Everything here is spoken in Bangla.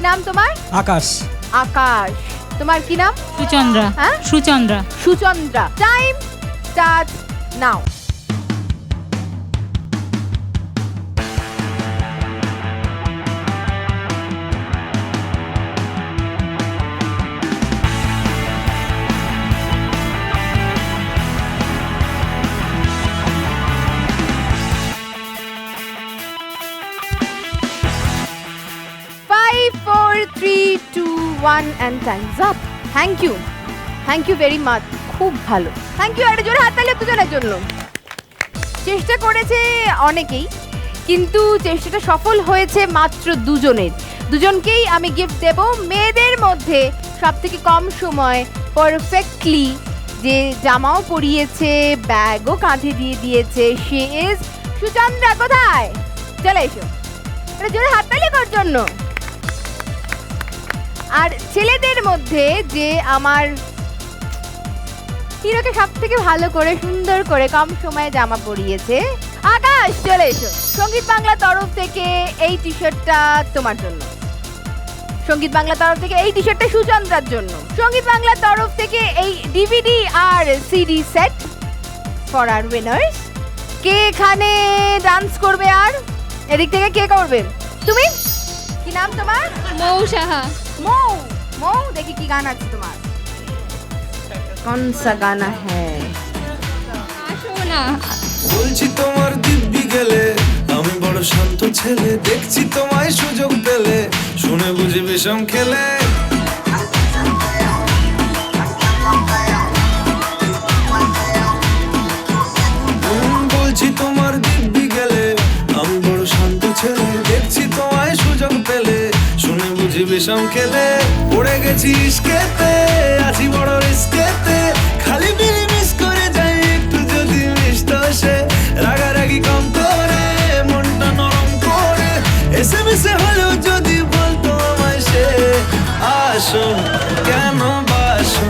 কি নাম তোমার? আকাশ। আকাশ। তোমার কি নাম? সুচন্দ্রা। হ্যাঁ? Suchandra. Suchandra. Time start now four three two one and time's up thank you thank you very much খুব ভালো। থ্যাংক ইউ একটা জোরে হাততালি দুজনের জন্য। চেষ্টা করেছে অনেকেই, কিন্তু চেষ্টাটা সফল হয়েছে মাত্র দুজনের। দুজনকেই আমি গিফট দেব। মেয়েদের মধ্যে সব থেকে কম সময় পারফেক্টলি যে জামাও পরিয়েছে, ব্যাগও কাঁধে দিয়ে দিয়েছে, সে ইজ সুচন্দ্রা কোথায়? চলে এসো। এটা জোরে হাততালি করার জন্য। আর ছেলেদের মধ্যে যে আমার হিরোকে সব থেকে ভালো করে, সুন্দর করে কম সময়ে জামা পরিয়েছে, আকাশ, চলে এসো। সংগীত বাংলা তরফ থেকে এই টি শার্টটা তোমার জন্য। সংগীত বাংলা তরফ থেকে এই টি শার্টটা সুচন্দ্রার জন্য। সংগীত বাংলার তরফ থেকে এই DVD R CD set for our winners কে এখানে ডান্স করবে আর? এদিক থেকে কে করবে? তুমি? কি নাম তোমার? মৌ সাহা। মৌ মৌ দেখি কি গান আছে তোমার। কোন সা গানা হ্যাঁ বলছি তোমার দিব্যি গেলে আমি বড় শান্ত ছেলে দেখছি তোমায় সুযোগ পেলে শুনে বুঝে বিষম খেলে। আজি বিষম খেলে পড়ে গেছিস কেতে আজি বড় রিস্কেতে। খালি বিড়ি মিস করে যাই একটু যদি মিষ্ট সে রাগারাগি কম করে, মনটা নরম করে। এসে মিশে হলেও যদি বলতো আমায় সে আসো কেন বাসো